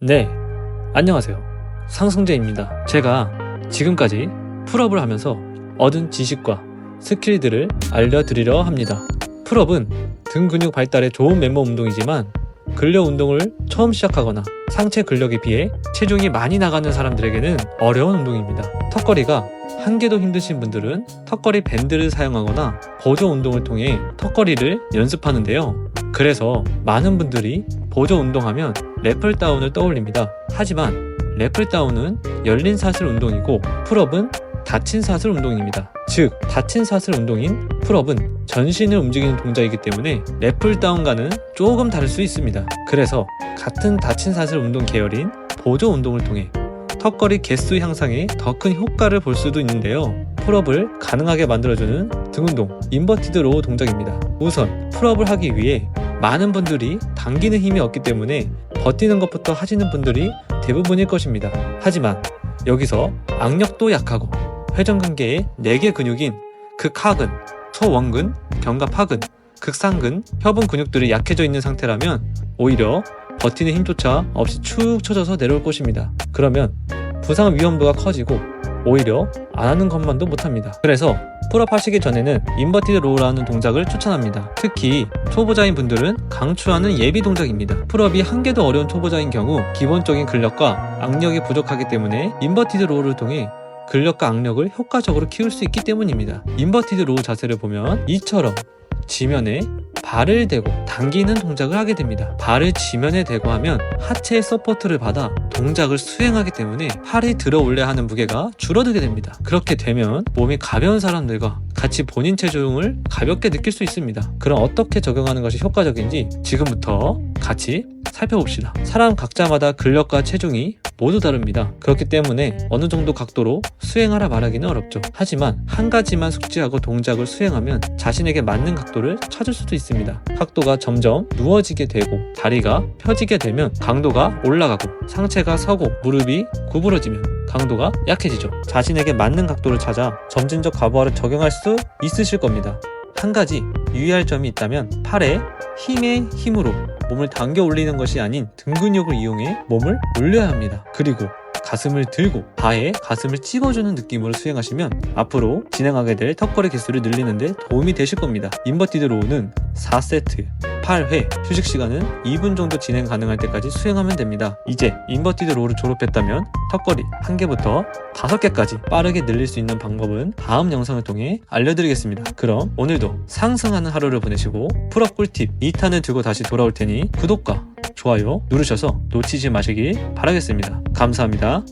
네, 안녕하세요. 상승재입니다. 제가 지금까지 풀업을 하면서 얻은 지식과 스킬들을 알려드리려 합니다. 풀업은 등 근육 발달에 좋은 맨몸 운동이지만 근력 운동을 처음 시작하거나 상체 근력에 비해 체중이 많이 나가는 사람들에게는 어려운 운동입니다. 턱걸이가 한 개도 힘드신 분들은 턱걸이 밴드를 사용하거나 보조 운동을 통해 턱걸이를 연습하는데요. 그래서 많은 분들이 보조 운동하면 래플다운을 떠올립니다. 하지만 래플다운은 열린 사슬 운동이고 풀업은 닫힌 사슬 운동입니다. 즉, 닫힌 사슬 운동인 풀업은 전신을 움직이는 동작이기 때문에 래플다운과는 조금 다를 수 있습니다. 그래서 같은 닫힌 사슬 운동 계열인 보조 운동을 통해 턱걸이 개수 향상에 더 큰 효과를 볼 수도 있는데요. 풀업을 가능하게 만들어주는 등 운동, 인버티드 로우 동작입니다. 우선 풀업을 하기 위해 많은 분들이 당기는 힘이 없기 때문에 버티는 것부터 하시는 분들이 대부분일 것입니다. 하지만 여기서 악력도 약하고 회전근개의 4개 근육인 극하근, 소원근, 견갑하근, 극상근, 협은 근육들이 약해져 있는 상태라면 오히려 버티는 힘조차 없이 축 처져서 내려올 것입니다. 그러면 부상 위험도가 커지고 오히려 안 하는 것만도 못합니다. 그래서 풀업 하시기 전에는 인버티드 로우라는 동작을 추천합니다. 특히 초보자인 분들은 강추하는 예비 동작입니다. 풀업이 한 개도 어려운 초보자인 경우 기본적인 근력과 악력이 부족하기 때문에 인버티드 로우를 통해 근력과 악력을 효과적으로 키울 수 있기 때문입니다. 인버티드 로우 자세를 보면 이처럼 지면에 발을 대고 당기는 동작을 하게 됩니다. 발을 지면에 대고 하면 하체의 서포트를 받아 동작을 수행하기 때문에 팔이 들어 올려야 하는 무게가 줄어들게 됩니다. 그렇게 되면 몸이 가벼운 사람들과 같이 본인 체중을 가볍게 느낄 수 있습니다. 그럼 어떻게 적용하는 것이 효과적인지 지금부터 같이 살펴봅시다. 사람 각자마다 근력과 체중이 모두 다릅니다. 그렇기 때문에 어느 정도 각도로 수행하라 말하기는 어렵죠. 하지만 한 가지만 숙지하고 동작을 수행하면 자신에게 맞는 각도를 찾을 수도 있습니다. 각도가 점점 누워지게 되고 다리가 펴지게 되면 강도가 올라가고 상체가 서고 무릎이 구부러지면 강도가 약해지죠. 자신에게 맞는 각도를 찾아 점진적 가부하를 적용할 수 있으실 겁니다. 한 가지 유의할 점이 있다면 팔에 힘의 힘으로 몸을 당겨 올리는 것이 아닌 등 근육을 이용해 몸을 올려야 합니다. 그리고 가슴을 들고 바에 가슴을 찍어주는 느낌으로 수행하시면 앞으로 진행하게 될 턱걸이 개수를 늘리는데 도움이 되실 겁니다. 인버티드 로우는 4세트 8회 휴식 시간은 2분 정도 진행 가능할 때까지 수행하면 됩니다. 이제 인버티드 로우를 졸업했다면 턱걸이 1개부터 5개까지 빠르게 늘릴 수 있는 방법은 다음 영상을 통해 알려드리겠습니다. 그럼 오늘도 상승하는 하루를 보내시고 풀업 꿀팁 2탄을 들고 다시 돌아올 테니 구독과 좋아요 누르셔서 놓치지 마시길 바라겠습니다. 감사합니다.